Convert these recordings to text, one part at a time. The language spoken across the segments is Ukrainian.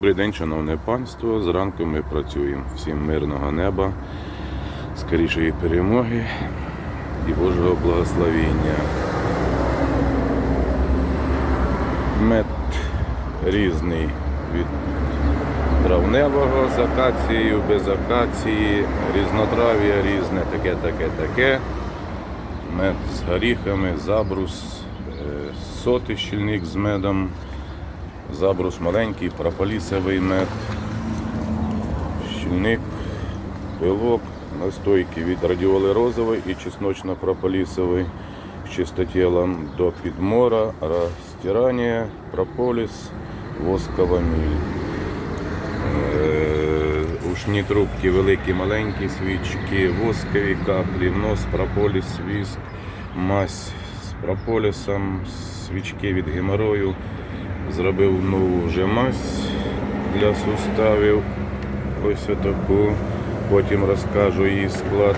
Добрий день, шановне панство. Зранку ми працюємо. Всім мирного неба, скорішої перемоги і Божого благословення. Мед різний від травневого з акацією, без акації, різнотрав'я різне, таке, таке, таке. Мед з горіхами, забрус, е, сотий щільник з медом. Забрус маленький, прополісовий мед, щільник, пилок, настойки від радіоли розової і чесночно-прополісовий з чистотілом до підмора, розтирання, прополіс, воскова міль. Е, Ушні трубки великі, маленькі свічки, воскові каплі, нос, прополіс, віск, мазь з прополісом, свічки від геморою. Зробив нову вже мазь для суставів. Ось таку. Потім розкажу її склад.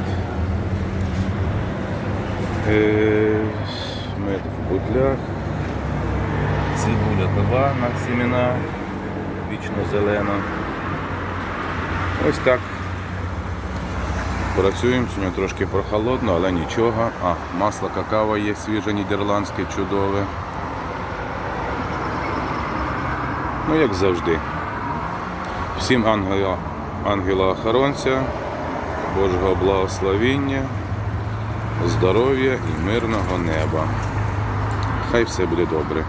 Е, Мед в бутлях. Цибуля на семена. Вічно зелена. Ось так. Працюємо, сьогодні трошки прохолодно, але нічого. А, масло какао є свіже, нідерландське, чудове. Ну, як завжди. Всім ангела, ангела-охоронця, Божого благословіння, здоров'я і мирного неба. Хай все буде добре.